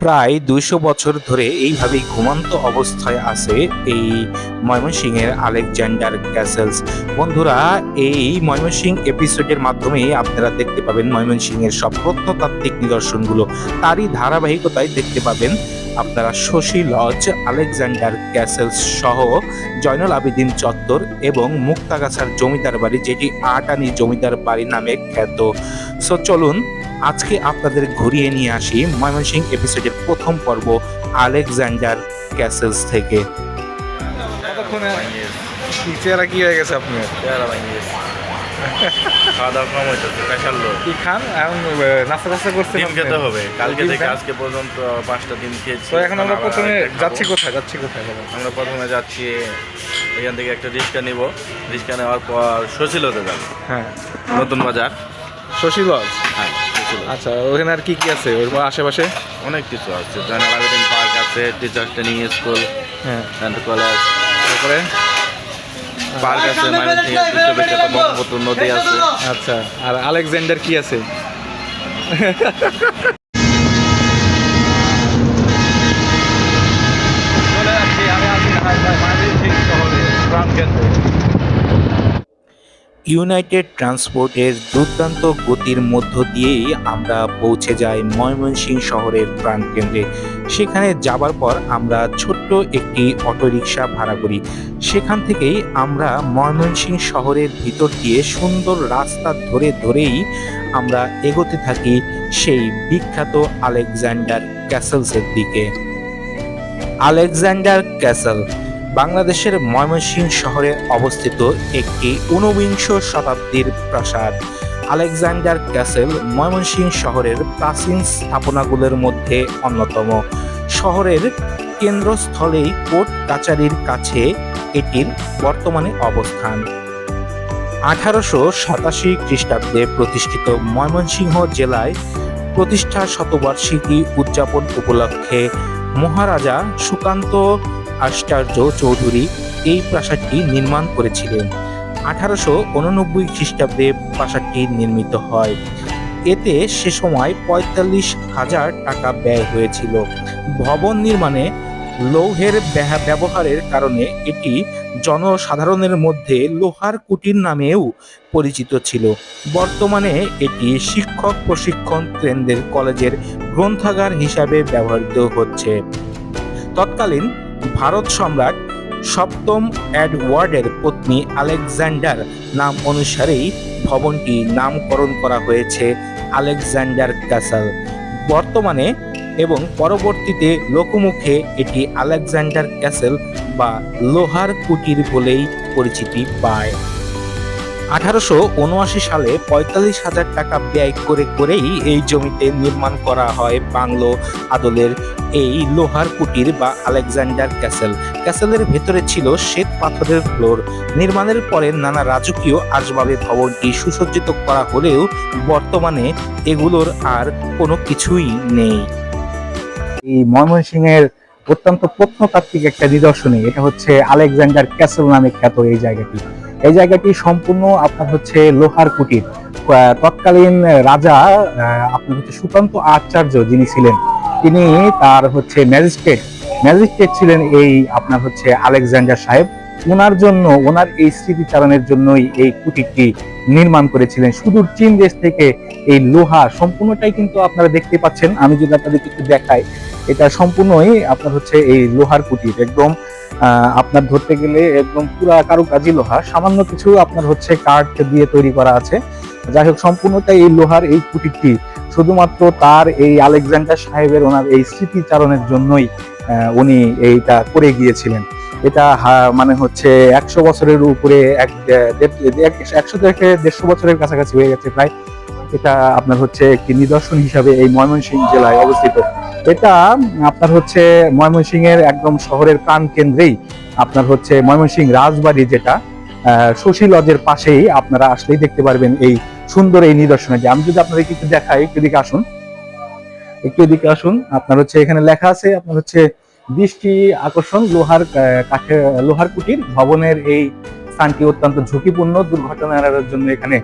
প্রায় দুইশো বছর ধরে এইভাবেই ঘুমন্ত অবস্থায় আছে এই ময়মনসিংহের আলেকজান্ডার ক্যাসেলস। বন্ধুরা, এই ময়মনসিংহ এপিসোডের মাধ্যমে আপনারা দেখতে পাবেন ময়মনসিংহের সব প্রত্নতাত্ত্বিক নিদর্শনগুলো। তারই ধারাবাহিকতায় দেখতে পাবেন আপনারা শশী লজ আলেকজান্ডার ক্যাসেলস সহ জয়নুল আবেদিন চত্বর এবং মুক্তাগাছার জমিদার বাড়ি যেটি আটানি জমিদার বাড়ি নামে খ্যাত। সো চলুন আজকে আপনাদের ঘুরিয়ে নিয়ে আসি ময়মনসিং এপিসোডের প্রথম পর্ব আলেকজান্ডার ক্যাসেলস থেকে। কি চেহারা কি হয়ে গেছে আপনার? চেহারা ভাঙিয়ে গেছে খাওয়া দাওয়া কম হইতেছে পেশার লোক। কি খান? এখন নাস্তা টাস্তা করছেন ডিম খেতে হবে কালকে থেকে আজকে পর্যন্ত পাঁচটা ডিম খেয়েছি তো এখন আমরা প্রথমে যাচ্ছি কোথায়? যাচ্ছি কোথায় আমরা প্রথমে যাচ্ছি এখান থেকে একটা রিক্সা নিব। রিক্সা নেওয়ার পর শশীলতে যাব। হ্যাঁ। নতুন বাজার। শশী লজ? হ্যাঁ আচ্ছা ওখানে আর কি কি আছে? ওর আশেপাশে? অনেক কিছু আছে। জয়নাল আবেদিন পার্ক আছে টিচার্স ট্রেনিং স্কুল হ্যাঁ। কলেজ তারপরে? পার্ক আছে ব্রহ্মপুত্র নদী আছে। আচ্ছা আর আলেকজান্ডার কি আছে? আমি আছি শহরে প্রাণকেন্দ্রে। ইউনাইটেড ট্রান্সপোর্টের দুর্দান্ত গতির মধ্য দিয়েই আমরা পৌঁছে যাই ময়মনসিংহ শহরের প্রাণকেন্দ্রে। সেখানে যাবার পর আমরা ছোট্ট একটি অটোরিকশা ভাড়া করি। সেখান থেকেই আমরা ময়মনসিংহ শহরের ভিতর দিয়ে সুন্দর রাস্তা ধরে ধরেই আমরা এগোতে থাকি সেই বিখ্যাত আলেকজান্ডার ক্যাসেলসের দিকে। আলেকজান্ডার ক্যাসেল বাংলাদেশের ময়মনসিংহ শহরে অবস্থিত একটি ঊনবিংশ শতাব্দীর প্রাসাদ। আলেকজান্ডার ক্যাসেল ময়মনসিংহ শহরের প্রাচীন স্থাপনাগুলোর মধ্যে অন্যতম। শহরের কেন্দ্রস্থলেই কোর্ট কাচারির কাছে এটির বর্তমানে অবস্থান। আঠারোশো সাতাশি খ্রিস্টাব্দে প্রতিষ্ঠিত ময়মনসিংহ জেলায় প্রতিষ্ঠা শতবার্ষিকী উদযাপন উপলক্ষে মহারাজা সুকান্ত আশ্চর্য চৌধুরী এই প্রাসাদটি নির্মাণ করেছিলেন। আঠারোশো উননব্বই খ্রিস্টাব্দে প্রাসাদটি নির্মিত হয়। এতে সে সময় পঁয়তাল্লিশ হাজার টাকা ব্যয় হয়েছিল। ভবন নির্মাণে লৌহের ব্যা- ব্যবহারের কারণে এটি জনসাধারণের মধ্যে লোহার কুটির নামেও পরিচিত ছিল। বর্তমানে এটি শিক্ষক প্রশিক্ষণ কেন্দ্রের কলেজের গ্রন্থাগার হিসাবে ব্যবহৃত হচ্ছে। তৎকালীন ভারত সম্রাট সপ্তম অ্যাডওয়ার্ডের পত্নী আলেকজান্ডার নাম অনুসারেই ভবনটি নামকরণ করা হয়েছে আলেকজান্ডার ক্যাসেল। বর্তমানে এবং পরবর্তীতে লোকমুখে এটি আলেকজান্ডার ক্যাসেল বা লোহার কুটির বলেই পরিচিতি পায়। আঠারোশো উনআশি সালে পঁয়তাল্লিশ হাজার টাকা ব্যয় করে করেই এই জমিতে নির্মাণ করা হয় বাংলো আদলের এই লোহার কুটির বা আলেকজান্ডার ক্যাসেল। ক্যাসেলের ভেতরে ছিল শ্বেত পাথরের ফ্লোর। নির্মাণের পরে নানা রাজকীয় আসবাবে ভবনটি সুসজ্জিত করা হলেও বর্তমানে এগুলোর আর কোনো কিছুই নেই। এই ময়মনসিংহের অত্যন্ত প্রত্নতাত্ত্বিক একটা নিদর্শনী এটা হচ্ছে আলেকজান্ডার ক্যাসেল নামে খ্যাত এই জায়গাটি। এই জায়গাটি সম্পূর্ণ আপনার হচ্ছে লোহার কুটির। তৎকালীন রাজা আপনার হচ্ছে সুকান্ত আচার্য যিনি ছিলেন, তিনি তার হচ্ছে ম্যাজিস্ট্রেট ম্যাজিস্ট্রেট ছিলেন এই আপনার হচ্ছে আলেকজান্ডার সাহেব। ওনার জন্য, ওনার এই স্মৃতিচারণের জন্যই এই কুটিরটি নির্মাণ করেছিলেন। সুদূর চীন দেশ থেকে এই লোহা সম্পূর্ণটাই কিন্তু আপনারা দেখতে পাচ্ছেন। আমি যদি আপনাদেরকে একটু দেখাই, এটা সম্পূর্ণই আপনার হচ্ছে এই লোহার কুটির। একদম আপনার ধরতে গেলে একদম পুরা কারুকাজি লোহা। সামান্য কিছু আপনার হচ্ছে কাঠ দিয়ে তৈরি করা আছে। যাই হোক, সম্পূর্ণটাই এই লোহার এই কুটিরটি। শুধুমাত্র তার এই আলেকজান্ডার সাহেবের ওনার এই স্মৃতিচারণের জন্যই উনি এইটা করে গিয়েছিলেন। এটা মানে হচ্ছে একশো বছরের উপরে এক একশো থেকে দেড়শো বছরের কাছাকাছি হয়ে গেছে প্রায়। এটা আপনার হচ্ছে একটি নিদর্শন হিসাবে এই ময়মনসিংহ জেলায় অবস্থিত। এটা আপনার হচ্ছে ময়মনসিংহের একদম শহরের প্রাণ কেন্দ্রেই আপনার হচ্ছে ময়মনসিংহ রাজবাড়ি যেটা শশী লজের পাশেই আপনারা আসলেই দেখতে পারবেন এই সুন্দর এই নিদর্শনটি। আমি যদি আপনাদের একটু দেখাই, একটু এদিকে আসুন। একটু এদিকে আসুন। আপনার হচ্ছে এখানে লেখা আছে, আপনার হচ্ছে দৃষ্টি আকর্ষণ লোহার কাঠের লোহার কুটির ভবনের এই স্থানটি অত্যন্ত ঝুঁকিপূর্ণ দুর্ঘটনা এড়ানোর জন্য এখানে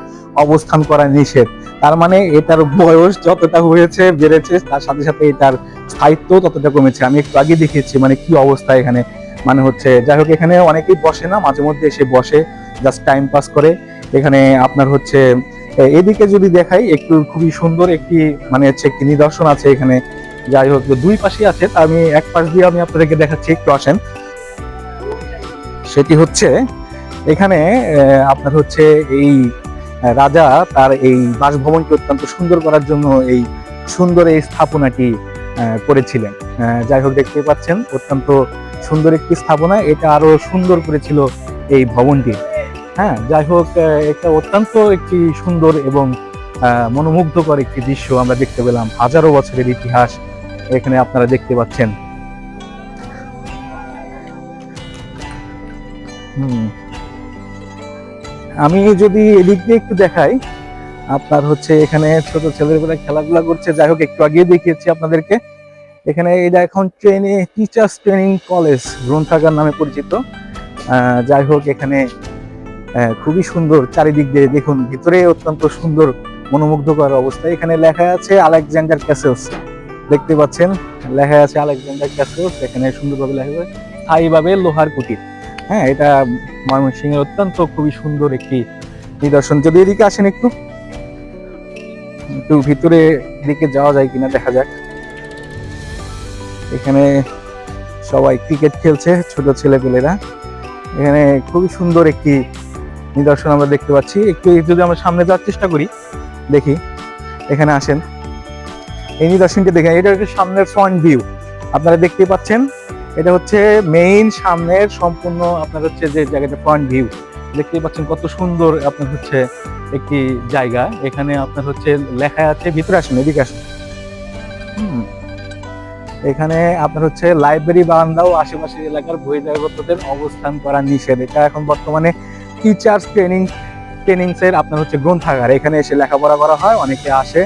অবস্থান করা নিষেধ। তার মানে এটার বয়স যতটা হয়েছে, বেড়েছে, তার সাথে সাথে এটার স্থায়িত্ব ততটা কমেছে। আমি একটু আগে দেখিয়েছি মানে কি অবস্থা এখানে মানে হচ্ছে, যাই হোক, এখানে অনেকেই বসে না, মাঝে মধ্যে এসে বসে জাস্ট টাইম পাস করে। এখানে আপনার হচ্ছে এদিকে যদি দেখাই, একটু খুবই সুন্দর একটি মানে হচ্ছে একটি নিদর্শন আছে এখানে। যাই হোক দুই পাশে আছে আমি এক পাশ দিয়ে আমি আপনাদেরকে দেখাচ্ছি, একটু আসেন। সেটি হচ্ছে, এখানে আপনার হচ্ছে এই রাজা তার এই বাসভবনকে অত্যন্ত সুন্দর করার জন্য এই সুন্দর এই স্থাপনাটি করেছিলেন। যাই হোক, দেখতে পাচ্ছেন, অত্যন্ত সুন্দর একটি স্থাপনা। এটা আরও সুন্দর করেছিল এই ভবনটি। হ্যাঁ যাই হোক এটা অত্যন্ত একটি সুন্দর এবং মনোমুগ্ধকর একটি দৃশ্য আমরা দেখতে পেলাম। হাজারো বছরের ইতিহাস এখানে আপনারা দেখতে পাচ্ছেন। আমি যদি এদিক দিয়ে একটু দেখাই, আপনার হচ্ছে এখানে ছোট ছেলেরা খেলাধুলা করছে। যাই হোক, একটু আগে দেখিয়েছি আপনাদেরকে। এখানে এটা এখন ট্রেনে টিচার্স ট্রেনিং কলেজ গ্রন্থাগার নামে পরিচিত। যাই হোক, এখানে খুবই সুন্দর চারিদিক দিয়ে দেখুন। ভিতরে অত্যন্ত সুন্দর, মনোমুগ্ধকর অবস্থা। এখানে লেখা আছে আলেকজান্ডার ক্যাসেলস। দেখতে পাচ্ছেন, লেখা আছে আলেকজান্ডার ক্যাসেলস এখানে সুন্দরভাবে লেখা আছে, স্থায়ীভাবে লোহার কুটির। হ্যাঁ এটা ময়মনসিংহের অত্যন্ত খুবই সুন্দর একটি নিদর্শন। যদি এদিকে আসেন একটু একটু ভিতরে দিকে যাওয়া যায় কিনা দেখা যাক। এখানে সবাই ক্রিকেট খেলছে, ছোট ছেলেপেলেরা। এখানে খুবই সুন্দর একটি নিদর্শন আমরা দেখতে পাচ্ছি। একটু যদি আমরা সামনে যাওয়ার চেষ্টা করি, দেখি, এখানে আসেন। এই নিদর্শনটি দেখেন, এটা হচ্ছে সামনের ফ্রন্ট ভিউ আপনারা দেখতে পাচ্ছেন, এটা হচ্ছে মেইন সামনের সম্পূর্ণ আপনার হচ্ছে যে জায়গাটা ফ্রন্ট ভিউ দেখতেই পাচ্ছেন কত সুন্দর আপনার হচ্ছে একটি জায়গা। এখানে আপনার হচ্ছে লেখা আছে, ভিতরে আসুন, এদিকে আসুন। এখানে আপনার হচ্ছে লাইব্রেরি বারান্দা ও আশেপাশের এলাকার বহিরাগতদের অবস্থান করা নিষেধ। এটা এখন বর্তমানে টিচার্স ট্রেনিং ট্রেনিংস এর আপনার হচ্ছে গ্রন্থাগার। এখানে এসে লেখাপড়া করা হয়, অনেকে আসে।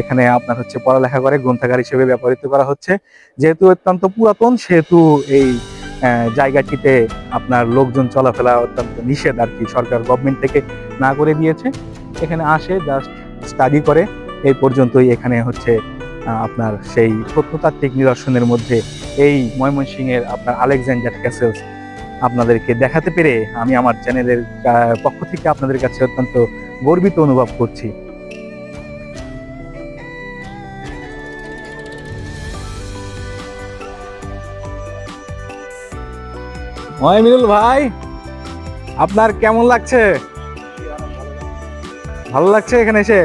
এখানে আপনার হচ্ছে পড়ালেখা করে গ্রন্থাগার হিসেবে ব্যবহৃত করা হচ্ছে। যেহেতু অত্যন্ত পুরাতন, সেহেতু এই জায়গাটিতে আপনার লোকজন চলাফেরা অত্যন্ত নিষেধ আর কি সরকার গভর্নমেন্ট থেকে না করে দিয়েছে। এখানে আসে জাস্ট স্টাডি করে। এই পর্যন্তই এখানে হচ্ছে আপনার সেই প্রত্নতাত্ত্বিক নিদর্শনের মধ্যে এই ময়মনসিংহের আপনার আলেকজান্ডার ক্যাসেলস আপনাদেরকে দেখাতে পেরে আমি আমার চ্যানেলের পক্ষ থেকে আপনাদের কাছে অত্যন্ত গর্বিত অনুভব করছি। ময়মিনুল ভাই, আপনার কেমন লাগছে? ভালো লাগছে এখানে এসে?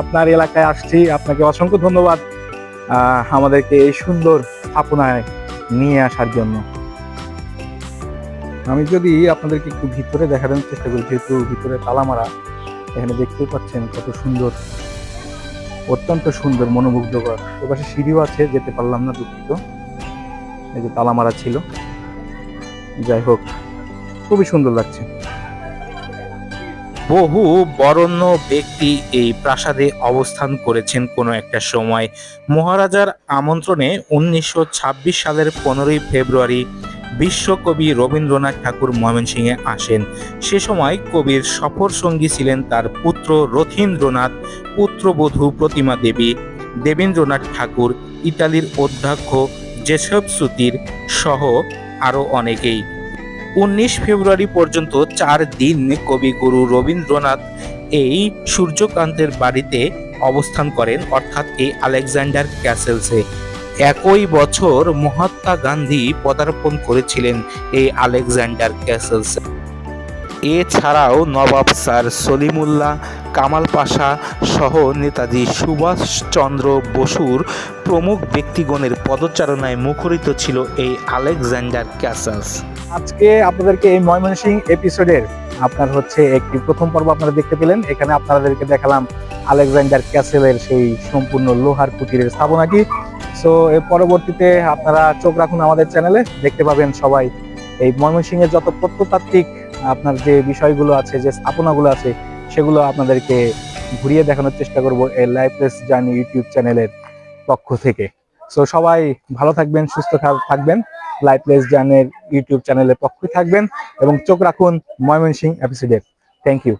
আপনার এলাকায় আসছি, আপনাকে অসংখ্য ধন্যবাদ আমাদেরকে এই সুন্দর স্থাপনায় নিয়ে আসার জন্য। আমি যদি আপনাদেরকে একটু ভিতরে দেখানোর চেষ্টা করি, যেহেতু ভিতরে তালা মারা এখানে দেখতেই পাচ্ছেন কত সুন্দর, অত্যন্ত সুন্দর, মনোমুগ্ধকর। ওপাশে সিঁড়িও আছে, যেতে পারলাম না দুঃখিত। এই যে তালা মারা ছিল। যাই হোক, খুবই সুন্দর লাগছে। বহু বরণ্য ব্যক্তি এই প্রাসাদে অবস্থান করেছেন কোনো একটা সময়। মহারাজার আমন্ত্রণে উনিশশো ছাব্বিশ সালের পনেরোই ফেব্রুয়ারি বিশ্বকবি রবীন্দ্রনাথ ঠাকুর ময়মনসিংহে আসেন। সে সময় কবির সফর সঙ্গী ছিলেন তার পুত্র রথীন্দ্রনাথ, পুত্রবধূ প্রতিমা দেবী দেবেন্দ্রনাথ ঠাকুর, ইতালির অধ্যক্ষ জেসব সুতির সহ আরও অনেকেই। উনিশ ফেব্রুয়ারি পর্যন্ত চার দিন কবিগুরু রবীন্দ্রনাথ এই সূর্যকান্তের বাড়িতে অবস্থান করেন, অর্থাৎ এই আলেকজান্ডার ক্যাসেলসে। একই বছর মহাত্মা গান্ধী পদার্পণ করেছিলেন এই আলেকজান্ডার ক্যাসেলসে। এছাড়াও Nawab sir Salimullah, Kemal Pasha সহ নেতাজি সুভাষচন্দ্র বসুর প্রমুখ ব্যক্তিগণের পদচারণায় মুখরিত ছিল এই আলেকজান্ডার ক্যাসেলস আজকে আপনাদেরকে এই ময়মনসিং এপিসোডের আপনার হচ্ছে একটি প্রথম পর্ব আপনারা দেখতে পেলেন। এখানে আপনাদেরকে দেখালাম আলেকজান্ডার ক্যাসেলের সেই সম্পূর্ণ লোহার কুটিরের স্থাপনাটি। সো এর পরবর্তীতে আপনারা চোখ রাখুন আমাদের চ্যানেলে। দেখতে পাবেন সবাই এই ময়মনসিংহের যত প্রত্নতাত্ত্বিক আপনার যে বিষয়গুলো আছে, যে স্থাপনাগুলো আছে, সেগুলো আপনাদেরকে ঘুরিয়ে দেখানোর চেষ্টা করব এই লাইফলেস জার্নি ইউটিউব চ্যানেলের পক্ষ থেকে। সো সবাই ভালো থাকবেন, সুস্থ থাকবেন লাইফলেস জার্নের ইউটিউব চ্যানেলের পক্ষে থাকবেন এবং চোখ রাখুন ময়মনসিং এপিসোডের থ্যাংক ইউ